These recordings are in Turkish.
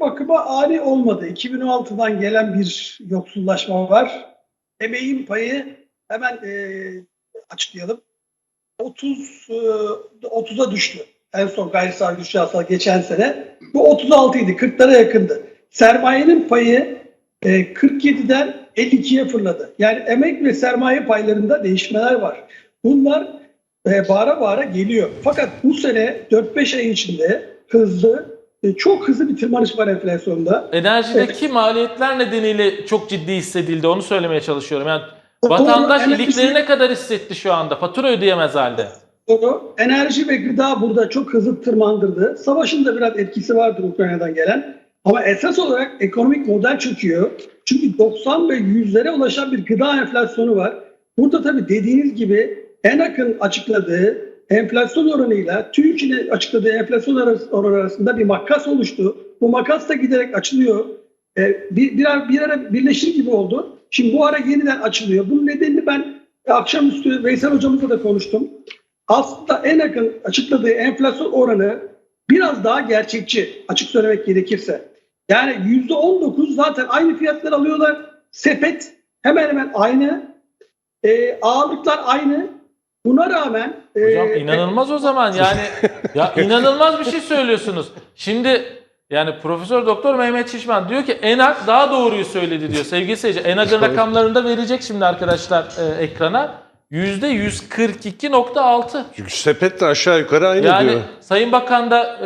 bakıma ani olmadı. 2016'dan gelen bir yoksullaşma var. Emeğin payı hemen e, açıklayalım. 30 e, 30'a düştü. En son gayri safi güçlü hasıla geçen sene. Bu 36 idi. 40'lara yakındı. Sermayenin payı e, 47'den 52'ye fırladı. Yani emek ve sermaye paylarında değişmeler var. Bunlar e, bağıra bağıra geliyor. Fakat bu sene 4-5 ay içinde hızlı, e, çok hızlı bir tırmanış var enflasyonda. Enerjideki maliyetler nedeniyle çok ciddi hissedildi. Onu söylemeye çalışıyorum. Yani Doğru, vatandaş enerji- iliklerine kadar hissetti şu anda. Fatura ödeyemez halde. Doğru. Enerji ve gıda burada çok hızlı tırmandırdı. Savaşın da biraz etkisi vardır Ukrayna'dan gelen. Ama esas olarak ekonomik model çöküyor. Çünkü 90 ve 100'lere ulaşan bir gıda enflasyonu var. Burada tabii dediğiniz gibi en yakın açıkladığı enflasyon oranıyla TÜİK'in açıkladığı enflasyon oranı arasında bir makas oluştu. Bu makas da giderek açılıyor. Ee, bir, bir, ara, bir ara birleşir gibi oldu. Şimdi bu ara yeniden açılıyor. Bunun nedenini ben akşamüstü Veysel hocamızla da konuştum aslında en yakın açıkladığı enflasyon oranı biraz daha gerçekçi açık söylemek gerekirse. Yani yüzde 19 zaten aynı fiyatlar alıyorlar. Sepet hemen hemen aynı. E, ağırlıklar aynı. Buna rağmen e, Hocam inanılmaz o zaman yani ya inanılmaz bir şey söylüyorsunuz. Şimdi yani Profesör Doktor Mehmet Şişman diyor ki ENAK daha doğruyu söyledi diyor sevgili seyirci. ENAK'ın rakamlarını da verecek şimdi arkadaşlar e, ekrana. %142.6. Çünkü sepet de aşağı yukarı aynı Yani diyor. Sayın Bakan da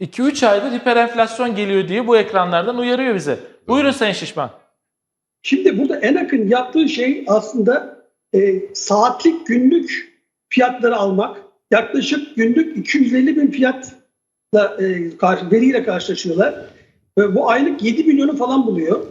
2-3 aydır hiperenflasyon geliyor diye bu ekranlardan uyarıyor bize. Buyurun Sayın Şişman. Şimdi burada en yakın yaptığı şey aslında e, saatlik günlük fiyatları almak. Yaklaşık günlük 250 bin fiyatla e, karşı, veriyle karşılaşıyorlar. Ve bu aylık 7 milyonu falan buluyor.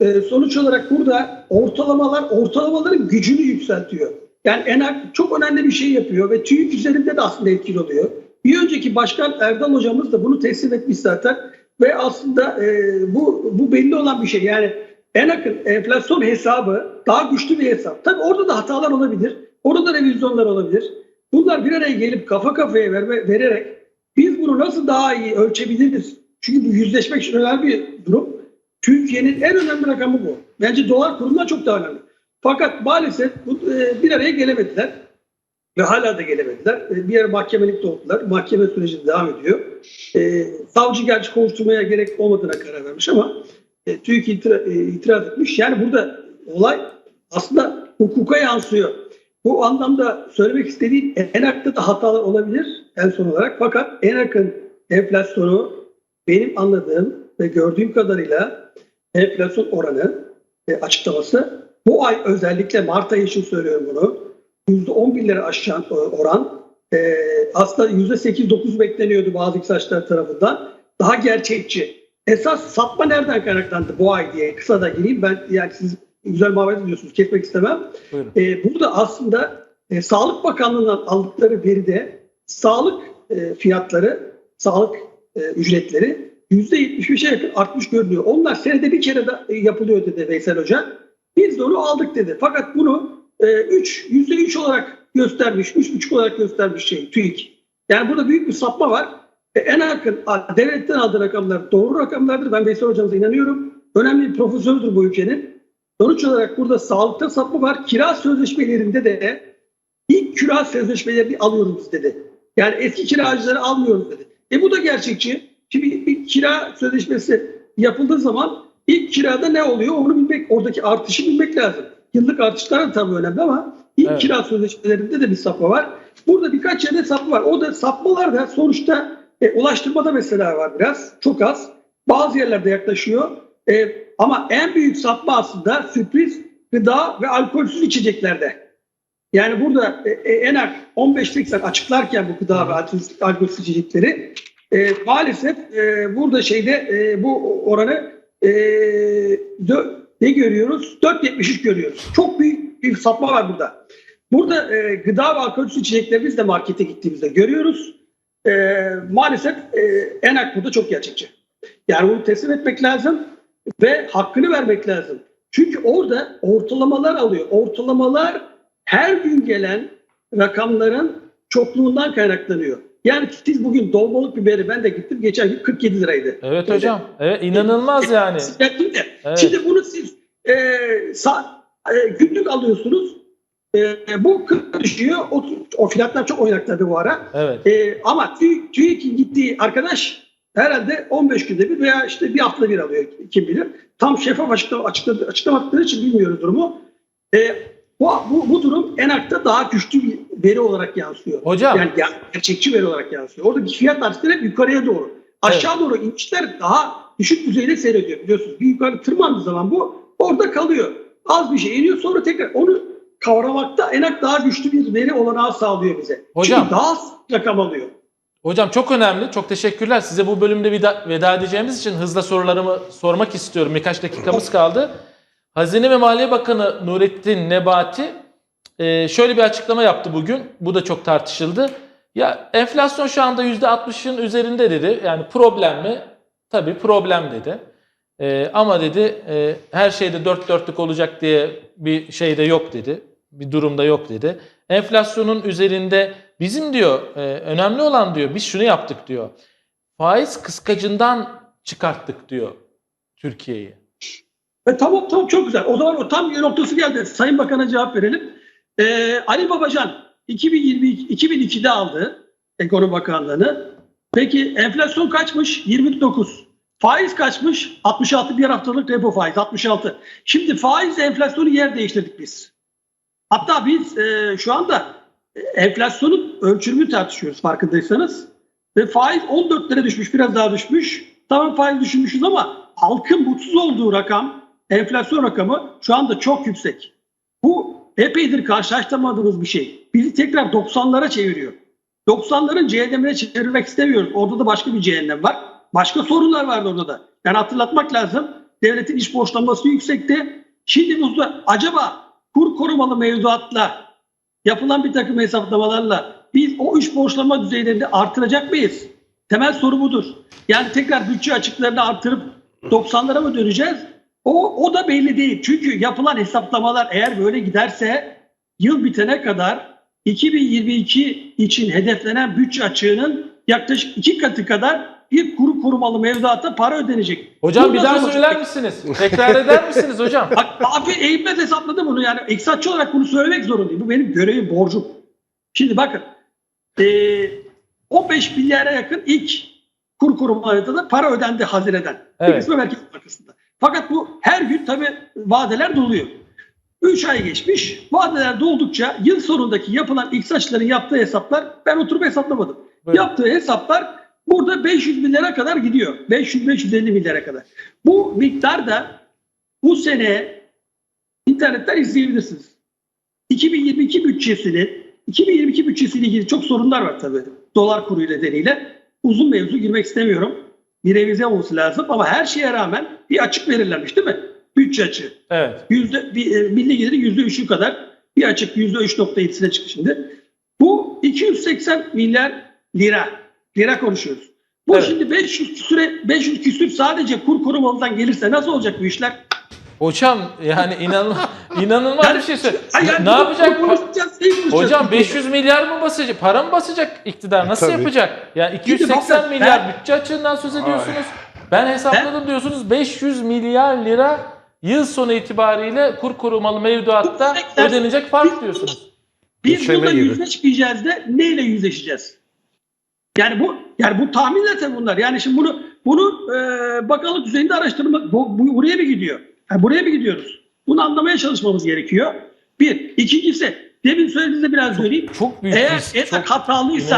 E, sonuç olarak burada ortalamalar ortalamaların gücünü yükseltiyor. Yani ENAK çok önemli bir şey yapıyor ve TÜİK üzerinde de aslında etkili oluyor. Bir önceki başkan Erdal hocamız da bunu teslim etmiş zaten ve aslında e, bu bu belli olan bir şey. Yani en yakın enflasyon hesabı daha güçlü bir hesap. Tabii orada da hatalar olabilir. Orada da revizyonlar olabilir. Bunlar bir araya gelip kafa kafaya verme, vererek biz bunu nasıl daha iyi ölçebiliriz? Çünkü bu yüzleşmek için önemli bir durum. Türkiye'nin en önemli rakamı bu. Bence dolar kurundan çok daha önemli. Fakat maalesef bu, e, bir araya gelemediler. Ve hala da gelemediler. E, bir yer mahkemelik oldular. Mahkeme süreci devam ediyor. E, savcı gerçi kovuşturmaya gerek olmadığına karar vermiş ama e, TÜİK e, itiraz etmiş. Yani burada olay aslında hukuka yansıyor. Bu anlamda söylemek istediğim ENAK'ta da hatalar olabilir en son olarak. Fakat en yakın enflasyonu benim anladığım ve gördüğüm kadarıyla enflasyon oranı e, açıklaması bu ay özellikle Mart ayı için söylüyorum bunu. %11'leri aşan e, oran e, aslında %8-9 bekleniyordu bazı iktisatçılar tarafından. Daha gerçekçi. Esas satma nereden kaynaklandı bu ay diye kısa da gireyim. Ben yani siz güzel muhabbet ediyorsunuz. Kesmek istemem. Buyurun. E, burada aslında e, Sağlık Bakanlığı'ndan aldıkları veride sağlık e, fiyatları, sağlık e, ücretleri %75'e yakın artmış görünüyor. Onlar senede bir kere de e, yapılıyor dedi Veysel Hoca. Biz de onu aldık dedi. Fakat bunu e, 3, %3 olarak göstermiş, 3,5 olarak göstermiş şey TÜİK. Yani burada büyük bir sapma var. E, en yakın devletten aldığı rakamlar doğru rakamlardır. Ben Veysel Hocamıza inanıyorum. Önemli bir profesördür bu ülkenin. Sonuç olarak burada sağlıkta sapma var. Kira sözleşmelerinde de ilk kira sözleşmelerini alıyoruz dedi. Yani eski kiracıları almıyoruz dedi. E bu da gerçekçi. Şimdi bir kira sözleşmesi yapıldığı zaman ilk kirada ne oluyor onu bilmek, oradaki artışı bilmek lazım. Yıllık artışlar da tabii önemli ama ilk Evet. kira sözleşmelerinde de bir sapma var. Burada birkaç yerde sapma var. O da sapmalar da sonuçta e, ulaştırmada mesela var biraz. Çok az. Bazı yerlerde yaklaşıyor. E, ama en büyük sapma aslında sürpriz gıda ve alkolsüz içeceklerde. Yani burada e, e, ENAK 15.80 açıklarken bu gıda ve alkolsüz, içecekleri e, maalesef e, burada şeyde e, bu oranı e, dö- ne görüyoruz? 4.73 görüyoruz. Çok büyük bir sapma var burada. Burada e, gıda ve alkolsüz içecekleri biz de markete gittiğimizde görüyoruz. E, maalesef e, ENAK burada çok gerçekçi. Yani bunu teslim etmek lazım ve hakkını vermek lazım. Çünkü orada ortalamalar alıyor. Ortalamalar her gün gelen rakamların çokluğundan kaynaklanıyor. Yani siz bugün dolmalık biberi ben de gittim geçen gün 47 liraydı. Evet Öyle. hocam. Evet inanılmaz yani. De. Evet. Şimdi bunu siz e, sa- e, günlük alıyorsunuz. E, bu 40 düşüyor. O, o fiyatlar çok oynak tabii bu ara. Evet. E, ama TÜ- TÜİK'in gittiği arkadaş herhalde 15 günde bir veya işte bir haftada bir alıyor kim bilir. Tam şeffaf açıklama, açıkladı, açıklamadıkları için bilmiyoruz durumu. E, bu, bu, bu durum ENAK'ta daha güçlü bir veri olarak yansıyor. Hocam. Yani ger- gerçekçi veri olarak yansıyor. Oradaki fiyat artışları hep yukarıya doğru. Aşağı doğru inişler daha düşük düzeyde seyrediyor biliyorsunuz. Bir yukarı tırmandığı zaman bu orada kalıyor. Az bir şey iniyor sonra tekrar onu kavramakta enak daha güçlü bir veri olanağı sağlıyor bize. Hocam. Çünkü daha rakam alıyor. Hocam çok önemli. Çok teşekkürler. Size bu bölümde veda, veda edeceğimiz için hızla sorularımı sormak istiyorum. Birkaç dakikamız kaldı. Hazine ve Maliye Bakanı Nurettin Nebati e, şöyle bir açıklama yaptı bugün. Bu da çok tartışıldı. Ya enflasyon şu anda %60'ın üzerinde dedi. Yani problem mi? Tabii problem dedi. E, ama dedi e, her şeyde dört dörtlük olacak diye bir şey de yok dedi. Bir durumda yok dedi. Enflasyonun üzerinde bizim diyor e, önemli olan diyor biz şunu yaptık diyor. Faiz kıskacından çıkarttık diyor Türkiye'yi. E, tamam tamam çok güzel. O zaman o tam yer noktası geldi. Sayın Bakan'a cevap verelim. E, Ali Babacan 2022 2002'de aldı Ekonomi Bakanlığı'nı. Peki enflasyon kaçmış? 29. Faiz kaçmış? 66 bir haftalık repo faiz 66. Şimdi faizle enflasyonu yer değiştirdik biz. Hatta biz e, şu anda e, enflasyonun ölçümünü tartışıyoruz farkındaysanız. Ve faiz 14 lira düşmüş biraz daha düşmüş. Tamam faiz düşürmüşüz ama halkın mutsuz olduğu rakam enflasyon rakamı şu anda çok yüksek. Bu epeydir karşılaştırmadığımız bir şey. Bizi tekrar 90'lara çeviriyor. 90'ların cehennemine çevirmek istemiyoruz. Orada da başka bir cehennem var. Başka sorunlar vardı orada da. Yani hatırlatmak lazım. Devletin iş borçlanması yüksekti. Şimdi burada acaba kur korumalı mevduatla yapılan bir takım hesaplamalarla biz o iş borçlanma düzeylerini artıracak mıyız? Temel soru budur. Yani tekrar bütçe açıklarını artırıp 90'lara mı döneceğiz? O, o da belli değil. Çünkü yapılan hesaplamalar eğer böyle giderse yıl bitene kadar 2022 için hedeflenen bütçe açığının yaklaşık iki katı kadar bir kuru korumalı mevduata para ödenecek. Hocam bir Bundan daha söyler misiniz? Tekrar eder misiniz hocam? Bak abi eğilmez hesapladı bunu yani iktisatçı olarak bunu söylemek zorundayım. Bu benim görevim, borcum. Şimdi bakın eee 15 milyara yakın ilk kur korumalarında da para ödendi hazineden. Evet. Bir kısmı Merkez Bankası'nda. Fakat bu her gün tabii vadeler doluyor. 3 ay geçmiş. Vadeler doldukça yıl sonundaki yapılan iktisatçıların yaptığı hesaplar ben oturup hesaplamadım. Buyurun. Yaptığı hesaplar burada 500 milyara kadar gidiyor. 500-550 milyara kadar. Bu miktar da bu sene internetten izleyebilirsiniz. 2022 bütçesinin 2022 bütçesiyle ilgili çok sorunlar var tabii. Dolar kuru nedeniyle. Uzun mevzu girmek istemiyorum. Bir revize olması lazım ama her şeye rağmen bir açık belirlenmiş değil mi? Bütçe açığı. Evet. Yüzde, bir, e, milli gelirin yüzde üçü kadar bir açık yüzde üç nokta yedisine çıktı şimdi. Bu 280 milyar lira. Lira konuşuyoruz. Bu Evet. şimdi 500 küsüre 500 küsür sadece kur korumalıdan gelirse nasıl olacak bu işler? Hocam yani inanılmaz, inanılmaz bir şey söyle. Ay yani Ne yapacak? Hocam 500 milyar mı basacak? Para mı basacak iktidar? Nasıl Tabii. yapacak? Yani Şimdi 280 bakın, milyar ben- bütçe açığından söz ediyorsunuz. Ben hesapladım diyorsunuz 500 milyar lira yıl sonu itibariyle kur korumalı mevduatta ödenecek fark diyorsunuz. Biz gibi. yüzleşmeyeceğiz de neyle yüzleşeceğiz? Yani bu yani bu tahminler tabii bunlar. Yani şimdi bunu bunu e, bakanlık düzeyinde araştırma bu, bu- buraya mı gidiyor? Yani buraya mı gidiyoruz? Bunu anlamaya çalışmamız gerekiyor. Bir. İkincisi demin söylediğinizde biraz söyleyeyim. Çok büyük Eğer risk. enak Çok hatalıysa.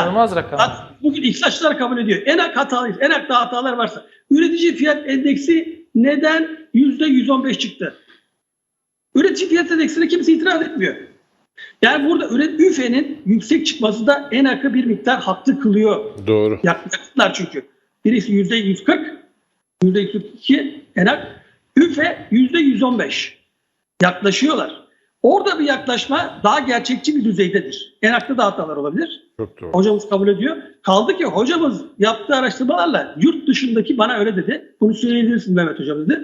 Hat- Bugün iktisatçılar kabul ediyor. Enak hatalıysa, enakta hatalar varsa üretici fiyat endeksi neden yüzde 115 çıktı? Üretici fiyat endeksine kimse itiraz etmiyor. Yani burada üret üfenin yüksek çıkması da enakı bir miktar haklı kılıyor. Doğru. Yaklaştılar çünkü. Birisi yüzde 140, yüzde 142 enak. Üfe yüzde 115. Yaklaşıyorlar. Orada bir yaklaşma daha gerçekçi bir düzeydedir. Enakta da hatalar olabilir. Çok doğru. Hocamız kabul ediyor. Kaldı ki hocamız yaptığı araştırmalarla yurt dışındaki bana öyle dedi. Bunu söyleyebilirsin Mehmet hocam dedi.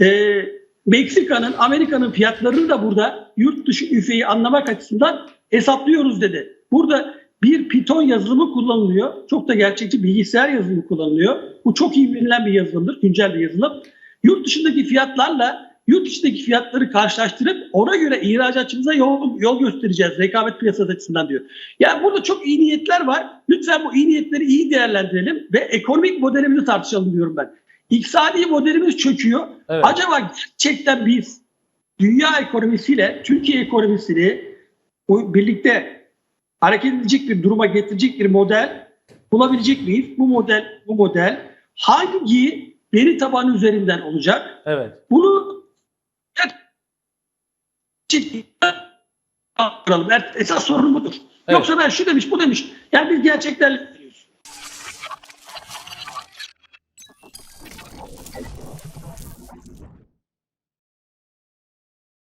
Ee, Meksika'nın, Amerika'nın fiyatlarını da burada yurt dışı üfeyi anlamak açısından hesaplıyoruz dedi. Burada bir Python yazılımı kullanılıyor. Çok da gerçekçi bilgisayar yazılımı kullanılıyor. Bu çok iyi bilinen bir yazılımdır, güncel bir yazılım. Yurt dışındaki fiyatlarla yurt içindeki fiyatları karşılaştırıp ona göre ihracatçımıza yol, yol göstereceğiz rekabet piyasası açısından diyor. Yani burada çok iyi niyetler var. Lütfen bu iyi niyetleri iyi değerlendirelim ve ekonomik modelimizi tartışalım diyorum ben. İktisadi modelimiz çöküyor. Evet. Acaba gerçekten biz dünya ekonomisiyle Türkiye ekonomisini birlikte hareket edecek bir duruma getirecek bir model bulabilecek miyiz? Bu model bu model hangi veri tabanı üzerinden olacak? Evet. Bunu esas sorun budur. Evet. Yoksa ben şu demiş bu demiş. Yani biz gerçekten